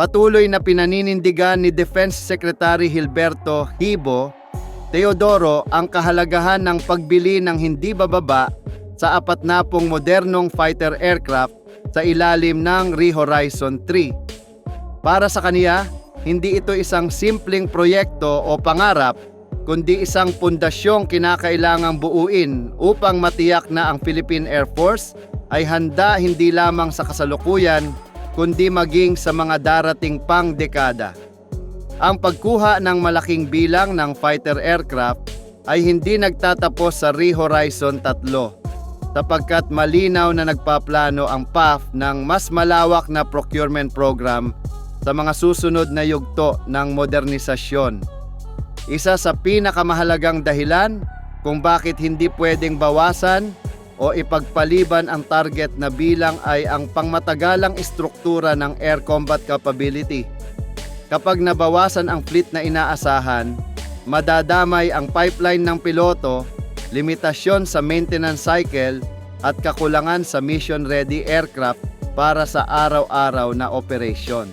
Patuloy na pinaninindigan ni Defense Secretary Hilberto Hibo Teodoro ang kahalagahan ng pagbili ng hindi bababa sa apat na pong modernong fighter aircraft sa ilalim ng Re-Horizon 3. Para sa kaniya, hindi ito isang simpleng proyekto o pangarap, kundi isang pundasyong kinakailangang buuin upang matiyak na ang Philippine Air Force ay handa hindi lamang sa kasalukuyan, kundi maging sa mga darating pang dekada. Ang pagkuha ng malaking bilang ng fighter aircraft ay hindi nagtatapos sa Re-Horizon 3 sapagkat malinaw na nagpaplano ang PAF ng mas malawak na procurement program sa mga susunod na yugto ng modernisasyon. Isa sa pinakamahalagang dahilan kung bakit hindi pwedeng bawasan o ipagpaliban ang target na bilang ay ang pangmatagalang istruktura ng air combat capability. Kapag nabawasan ang fleet na inaasahan, madadamay ang pipeline ng piloto, limitasyon sa maintenance cycle at kakulangan sa mission-ready aircraft para sa araw-araw na operasyon.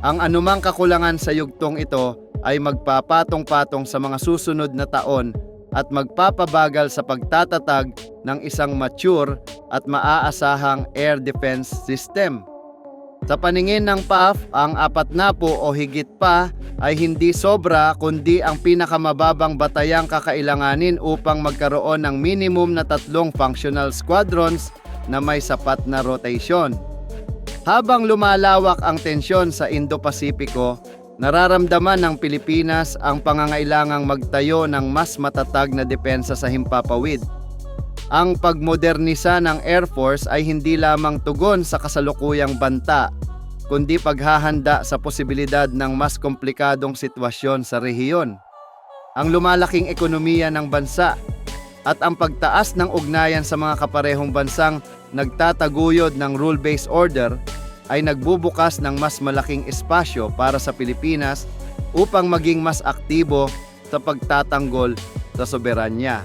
Ang anumang kakulangan sa yugtong ito ay magpapatong-patong sa mga susunod na taon at magpapabagal sa pagtatatag ng isang mature at maaasahang air defense system. Sa paningin ng PAF, ang apat na po o higit pa ay hindi sobra kundi ang pinakamababang batayang kakailanganin upang magkaroon ng minimum na tatlong functional squadrons na may sapat na rotation. Habang lumalawak ang tensyon sa Indo-Pasipiko, nararamdaman ng Pilipinas ang pangangailangang magtayo ng mas matatag na depensa sa himpapawid. Ang pagmodernisa ng Air Force ay hindi lamang tugon sa kasalukuyang banta, kundi paghahanda sa posibilidad ng mas komplikadong sitwasyon sa rehiyon. Ang lumalaking ekonomiya ng bansa at ang pagtaas ng ugnayan sa mga kaparehong bansang nagtataguyod ng rule-based order ay nagbubukas ng mas malaking espasyo para sa Pilipinas upang maging mas aktibo sa pagtatanggol sa soberanya.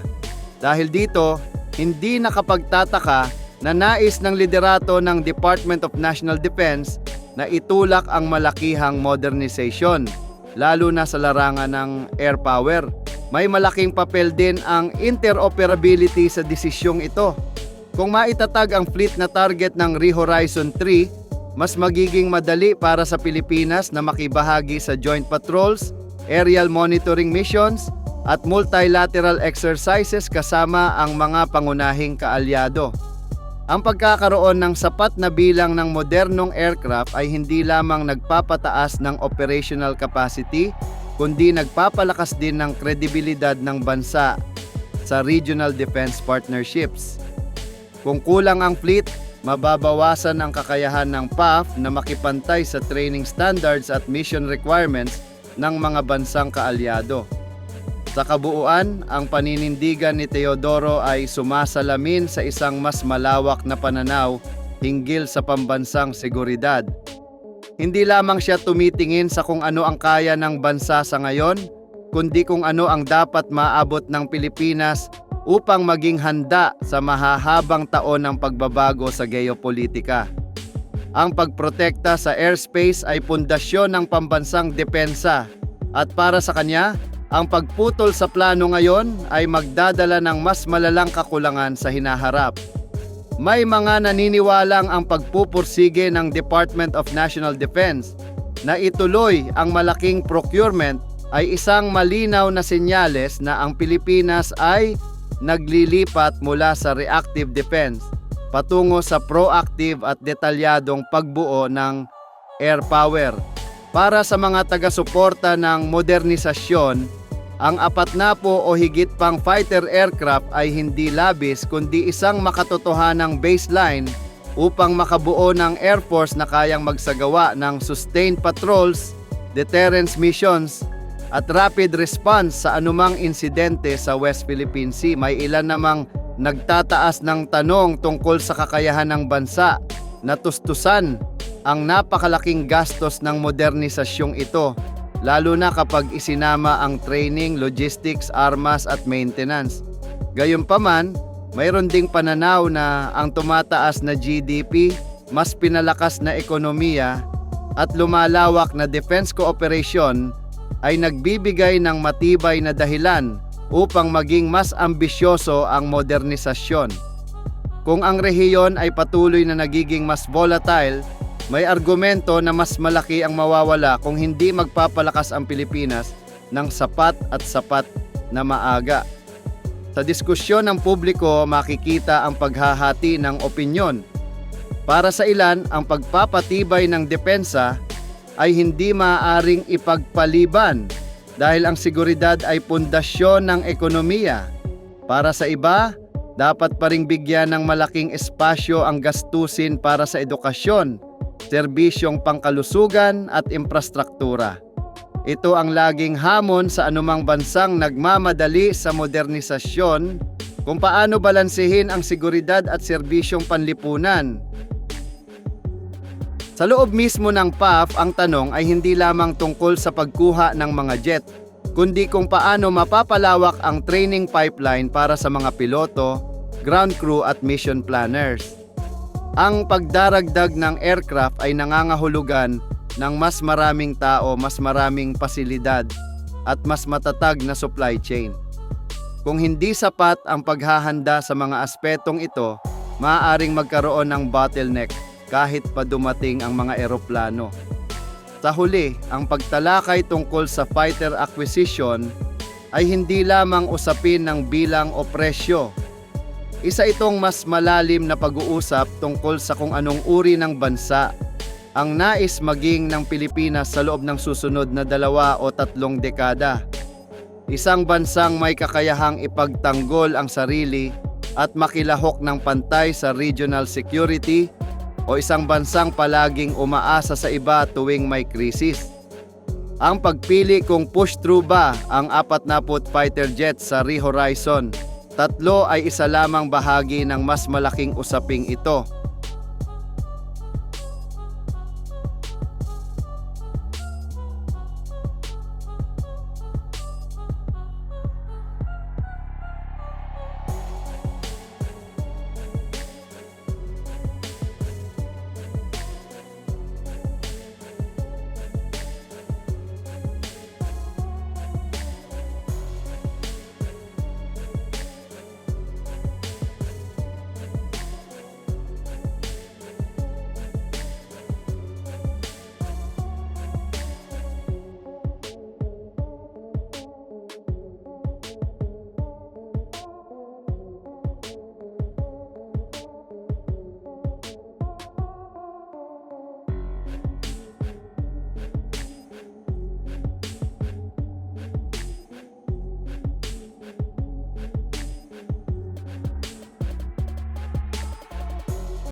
Dahil dito, hindi nakapagtataka na nais ng liderato ng Department of National Defense na itulak ang malakihang modernization, lalo na sa larangan ng air power. May malaking papel din ang interoperability sa desisyong ito. Kung maitatag ang fleet na target ng Re-Horizon 3, mas magiging madali para sa Pilipinas na makibahagi sa joint patrols, aerial monitoring missions, at multilateral exercises kasama ang mga pangunahing kaalyado. Ang pagkakaroon ng sapat na bilang ng modernong aircraft ay hindi lamang nagpapataas ng operational capacity, kundi nagpapalakas din ng kredibilidad ng bansa sa regional defense partnerships. Kung kulang ang fleet, mababawasan ang kakayahan ng PAF na makipantay sa training standards at mission requirements ng mga bansang kaalyado. Sa kabuuan, ang paninindigan ni Teodoro ay sumasalamin sa isang mas malawak na pananaw hinggil sa pambansang seguridad. Hindi lamang siya tumitingin sa kung ano ang kaya ng bansa sa ngayon, kundi kung ano ang dapat maabot ng Pilipinas upang maging handa sa mahahabang taon ng pagbabago sa geopolitika. Ang pagprotekta sa airspace ay pundasyon ng pambansang depensa at para sa kanya, ang pagputol sa plano ngayon ay magdadala ng mas malalang kakulangan sa hinaharap. May mga naniniwalang ang pagpupursige ng Department of National Defense na ituloy ang malaking procurement ay isang malinaw na senyales na ang Pilipinas ay naglilipat mula sa reactive defense patungo sa proactive at detalyadong pagbuo ng air power. Para sa mga taga-suporta ng modernisasyon, ang apat na po o higit pang fighter aircraft ay hindi labis kundi isang makatotohanang baseline upang makabuo ng Air Force na kayang magsagawa ng sustained patrols, deterrence missions, at rapid response sa anumang insidente sa West Philippine Sea. May ilan namang nagtataas ng tanong tungkol sa kakayahan ng bansa na tustusan ang napakalaking gastos ng modernisasyong ito lalo na kapag isinama ang training, logistics, armas at maintenance. Gayunpaman, mayroon ding pananaw na ang tumataas na GDP, mas pinalakas na ekonomiya at lumalawak na defense cooperation ay nagbibigay ng matibay na dahilan upang maging mas ambisyoso ang modernisasyon. Kung ang rehiyon ay patuloy na nagiging mas volatile, may argumento na mas malaki ang mawawala kung hindi magpapalakas ang Pilipinas ng sapat at sapat na maaga. Sa diskusyon ng publiko makikita ang paghahati ng opinyon. Para sa ilan, ang pagpapatibay ng depensa ay hindi maaaring ipagpaliban dahil ang seguridad ay pundasyon ng ekonomiya. Para sa iba, dapat pa ring bigyan ng malaking espasyo ang gastusin para sa edukasyon, serbisyong pangkalusugan at infrastruktura. Ito ang laging hamon sa anumang bansang nagmamadali sa modernisasyon kung paano balansehin ang seguridad at serbisyong panlipunan. Sa loob mismo ng PAF, ang tanong ay hindi lamang tungkol sa pagkuha ng mga jet, kundi kung paano mapapalawak ang training pipeline para sa mga piloto, ground crew at mission planners. Ang pagdaragdag ng aircraft ay nangangahulugan ng mas maraming tao, mas maraming pasilidad at mas matatag na supply chain. Kung hindi sapat ang paghahanda sa mga aspetong ito, maaaring magkaroon ng bottleneck kahit pa dumating ang mga eroplano. Sa huli, ang pagtalakay tungkol sa fighter acquisition ay hindi lamang usapin ng bilang o presyo. Isa itong mas malalim na pag-uusap tungkol sa kung anong uri ng bansa ang nais maging ng Pilipinas sa loob ng susunod na dalawa o tatlong dekada. Isang bansang may kakayahang ipagtanggol ang sarili at makilahok ng pantay sa regional security o isang bansang palaging umaasa sa iba tuwing may krisis. Ang pagpili kung push-through ba ang 40 fighter jets sa Re Horizon, tatlo ay isa lamang bahagi ng mas malaking usaping ito.